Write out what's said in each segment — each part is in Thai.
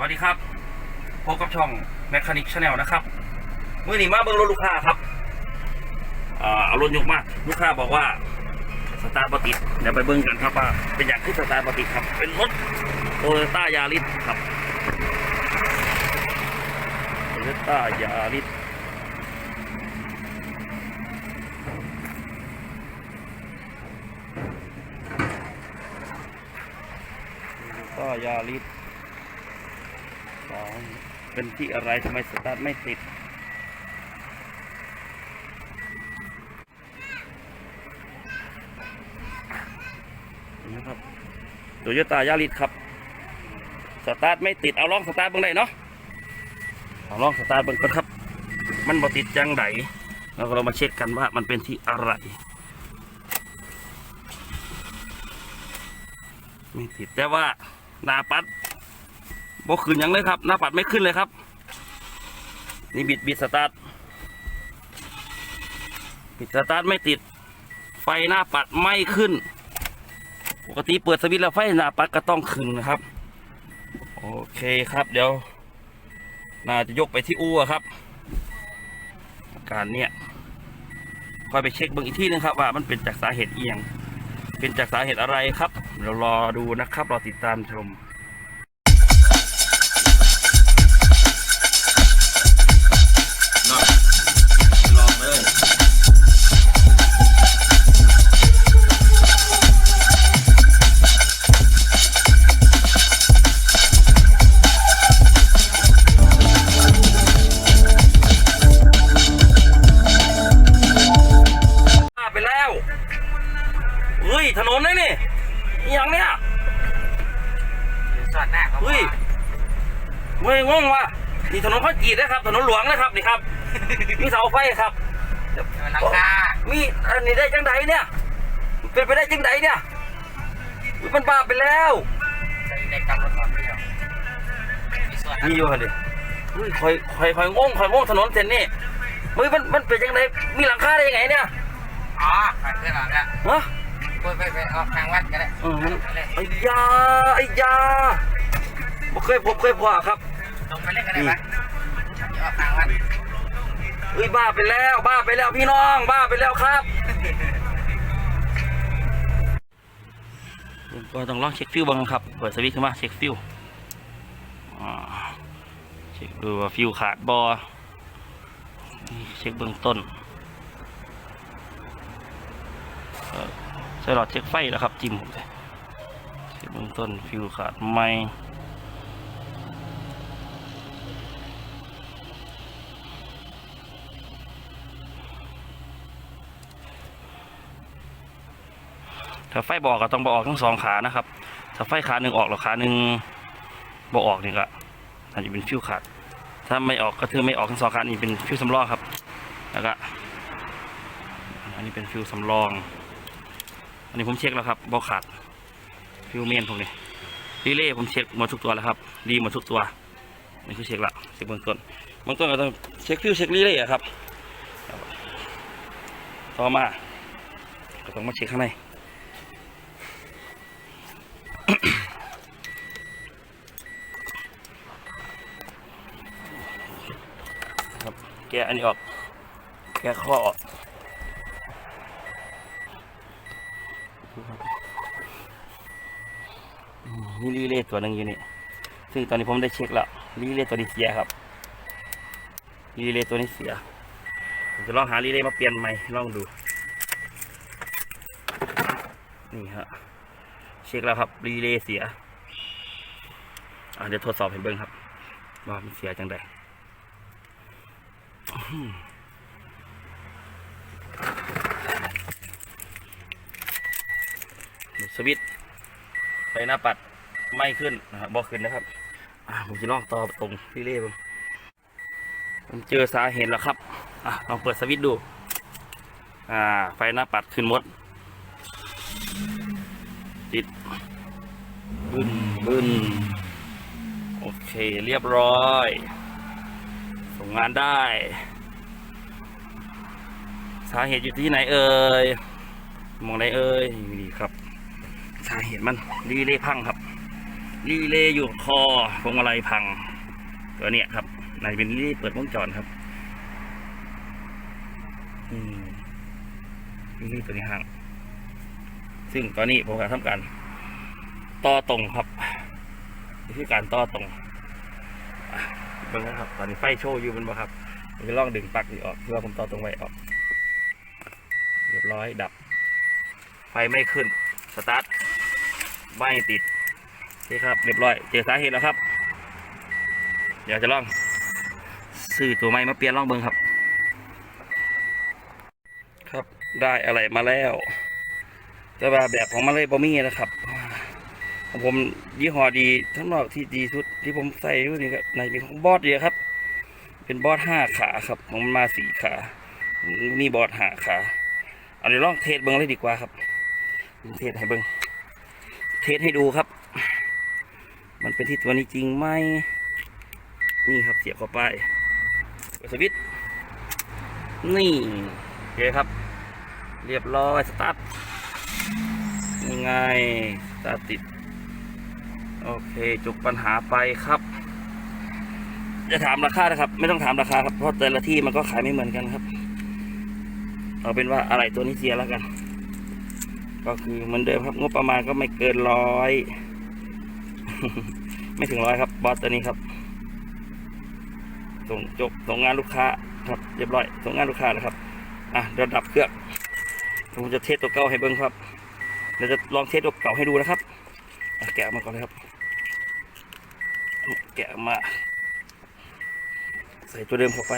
วัสดีครับพบกับช่อง Mechanic Channel นะครับเมื่อนี้มาเบิ่งรถลูกค้าครับเอารถยกมาลูกค้าบอกว่าสตาร์ทบติดเดี๋ยวไปเบิ่งกันครับว่าเป็นอย่างที่สตาร์ทบติดครับ เป็นรถโตโยต้ายาริสครับโตโยต้ายาริสโตโยต้ายาริส เป็นที่อะไรทำไมสตาร์ทไม่ติด นะครับโตโยต้ายาริสครับ สตาร์ทไม่ติด เอาลองสตาร์ทเบิ่งได้เนาะ เอาลองสตาร์ทเบิ่งก่อนครับ มันบ่ติดจังไดแล้วเรามาเช็คกันว่ามันเป็นที่อะไร ไม่ติดแต่ว่าหน้าปัด บกขึ้นยังเลยครับ หน้าปัดไม่ขึ้นเลยครับ นี่บิดบิดสตาร์ทบิดสตาร์ทไม่ติด ไฟหน้าปัดไม่ขึ้น ปกติเปิดสวิตช์แล้วไฟหน้าปัดก็ต้องขึ้นนะครับ โอเคครับเดี๋ยวน่าจะยกไปที่อู่ครับอาการเนี่ยคอยไปเช็คเบิ่งอีกที่นึงครับ ว่ามันเป็นจากสาเหตุเอียง เป็นจากสาเหตุอะไรครับ เรารอดูนะครับรอติดตามชม อดหน้าเขาเฮ้ยเว้ยงงว่ะนี่ถนนข้าวจีดนะครับ ถนนหลวงนะครับนี่ครับ มีเสาไฟครับมันลังคามีอันนี้ได้จังไดเนี่ย เป็นไปได้จังไดเนี่ยอุ๊ยมันบ้าไปแล้วจะได้กำรถก่อนเดียวมีส่วนมีอยู่ฮะดิอุ้ยคอยคอยคอยงงคอยงงถนนเส้นนี้เฮ้ยมันมันเป็นจังไดมีหลังคาได้ยังไงเนี่ย อ๋อผ่านเพื่อนเราเนี่ยฮะ ไปไปไปออกทางวัดก็ได้เออมันไอ้ยาไอ้ยาบ่เคยพบเคยพอครับลงไปเล่นกันได้ไหมเดี๋ยวออกทางวัดเฮ้ยบ้าไปแล้ว บ้าไปแล้วพี่น้อง บ้าไปแล้วครับก็ต้องลองเช็คฟิวบ้างครับเปิดสวิตช์ขึ้นมาเช็คฟิวอ่าเช็คดูว่าฟิวขาดบอเช็คเบื้องต้นเอ่อใส่หลอดเช็คไฟแล้วครับ จิ้มผมเลยเช็คเบื้องต้นฟิวขาดไหมถ้าไฟบอกก็ต้องบออกทั้งสองขานะครับ ถ้าไฟขาหนึ่งออกแล้วขาหนึ่งบอออกนี่ก็อาจจะเป็นฟิวขาด ถ้าไม่ออกก็คือไม่ออกทั้งสองขานี่เป็นฟิวสำรองครับ แล้วก็อันนี้เป็นฟิวสำรอง อันนี้ผมเช็คแล้วครับบอขาดฟิวเมนพวกนี้รีเล่ผมเช็คหมดทุกตัวแล้วครับ ดีหมดทุกตัวนี่คือเช็คละเช็คเบื้องต้นเบื้องต้นก็ต้องเช็คฟิวเช็ครีเล่อะครับ ต่อมาก็ต้องมาเช็คข้างในครับแกะอันนี้ออก แกะข้อออก มนี่รีเลย์ตัวหนึ่งอยู่นี่ซึ่งตอนนี้ผมได้เช็คแล้วรีเลย์ตัวนี้เสียครับรีเลย์ตัวนี้เสียผมจะลองหารีเลย์มาเปลี่ยนใหม่ลองดู นี่ฮะเช็คแล้วครับรีเลย์เสียเดี๋ยวทดสอบให้เบิ้งครับ ว่ามันเสียจังใดสวิตช์ไฟหน้าปัด ไม่ขึ้นนะครับบอกขึ้นนะครับผมจะลองต่อตรงที่เล่ผมผมเจอสาเหตุแล้วครับอลองเปิดสวิตช์ดู อ่า ไฟหน้าปัดขึ้นหมดติดบึนบึนโอเคเรียบร้อย ส่งงานได้ สาเหตุอยู่ที่ไหนเอ่ยมองไหนเอ่ยนี่ครับ สาเหตุมันรีเลยพังครับ รีเลย์อยู่คอพวงมาลัยพัง ตัวเนี้ยครับนาจะเป็นรีเลย์เปิดวงจรครับอืมรีเลย์ตัวนี้ห่าง ซึ่งตอนนี้ผมกำลังทำการต่อตรงครับที่การต่อตรงอะเบิ่งนะครับ ตอนนี้ไฟโชว์อยู่เป็นบ่ครับผมจะลองดึงปลั๊กนี่ออกเพื่อผมต่อตรงไว้ออก เรียบร้อยดับ ไฟไม่ขึ้น สตาร์ทไม่ติด โอเครับเรียบร้อยเจอสาเหตุแล้วครับ เดี๋ยวจะลองซื้อตัวใหม่มาเปลี่ยนลองเบิ่งครับ ครับได้อะไรมาแล้วแต่ว่าแบบของมันเลยบอมี่นะครับของผมยี่ห้อดีทั้งนอกที่ดีสุดที่ผมใส่อยู่นี่ก็ในเป็นของบอสเดียครับ เป็นบอสห้าขาครับของมันมาสี่ขา มีบอสห้าขาเอาเดี๋ยวลองเทสเบิ้งเลยดีกว่าครับ เทสให้เบิ้งเทสให้ดูครับ มันเป็นที่ตัวนี้จริงไหมนี่ครับเสียบเข้าไปเปิดสวิตช์นี่โอเคครับ เรียบร้อยสตาร์ทยังไงสตาร์ติด โอเคจบปัญหาไปครับ จะถามราคานะครับ ไม่ต้องถามราคาครับเพราะแต่ละที่มันก็ขายไม่เหมือนกันครับ เอาเป็นว่าอะไรตัวนี้เสียแล้วกัน ก็คือเหมือนเดิมครับงบประมาณก็ไม่เกินร้อย ไม่ถึงร้อยครับบอสตัวนี้ครับ ส่งจบส่งงานลูกค้าครับเรียบร้อยส่งงานลูกค้าแล้วครับอะเดี๋ยวดับเครื่องผมจะเทสตัวเก่าให้เบิ้งครับเดี๋ยวจะลองเทสตัวเก่าให้ดูนะครับแกะมาก่อนเลยครับ แกะมา ใส่ตัวเดิมเข้าไป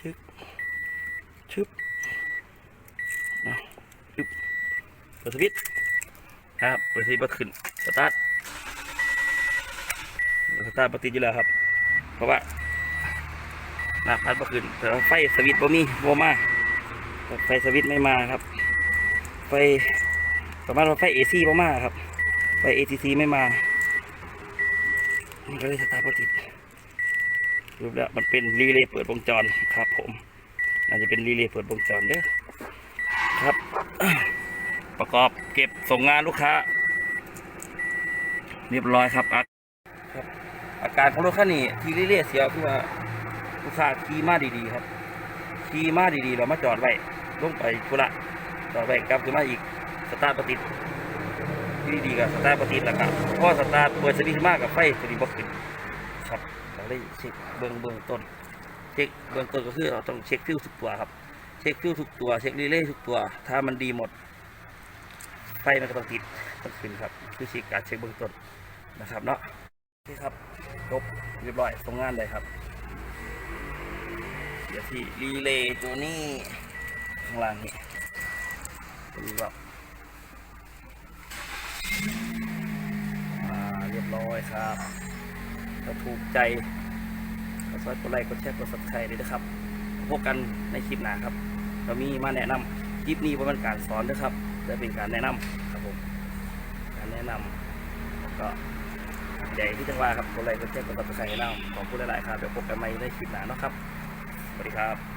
ชึบ ชึบอะชึบเปิ ดสวิตช์ครับเปิดสวิตช์บัขึ้นสตาร์ทสตาร์ทปกติอยู่แล้วครับ เพราะว่าหน้าพัดบ่ขึ้นแต่ว่าไฟสวิตช์บ่มีบ่มาไฟสวิตช์ไม่มาครับ ไฟประมาณว่าไฟเอซีบ่มาครับ ไฟเอซีซีไม่มามันก็เลยสตาร์ทบ่ติรูปแล้วมันเป็นรีเลย์เปิดวงจรครับผมน่าจะเป็นรีเลย์เปิดวงจรเด้อครับ ประกอบเก็บส่งงานลูกค้า เรียบร้อยครับอาครับอาการของรถคันนี้ที่เรีเลย์เสียคือว่าลูกค้าขี่มาดีๆครับขี่มาดีๆเรามาจอดไว้ลงไปธุระจอดไว้กลับขึ้นมาอีกสตาร์ทปติดที่ดีๆกับสตาร์ทปติดแล้วครับพอสตาร์ทเปิดสวิตช์มากกับไฟสวิตช์บ่ขึ้นครับเราได้เช็คเบื้องเบื้องต้นเช็คเบื้องต้นก็คือเราต้องเช็คฟิวทุกตัวครับเช็คฟิวทุกตัวเช็ครีเลย์ทุกตัว ถ้ามันดีหมด ฟมันก็ต้องติดต้องขึ้นครับคือชีการเช็คเบื้องต้นนะครับเนาะนี่ครับจบเรียบร้อยส่งงานเลยครับ เดี๋ยวที่รีเลย์ตัวนี้ข้างล่างนี่ตัวนี้แบบเรียบร้อยครับถ้าถูกใจก็ช่วยกดไลค์กดแชร์กด subscribe ด้วยนะครับพบกันในคลิปหน้าครับ เรามีมาแนะนำคลิปนี้เป็นการสอนนะครับ แต่เป็นการแนะนำครับผมการแนะนำก็ใหญ่ที่จังหวะครับกดไลค์กดแชร์กด subscribe ให้เราขอบคุณหลายๆครับเดี๋ยวพบกันใหม่ในคลิปหน้าเนาะครับสวัสดีครับ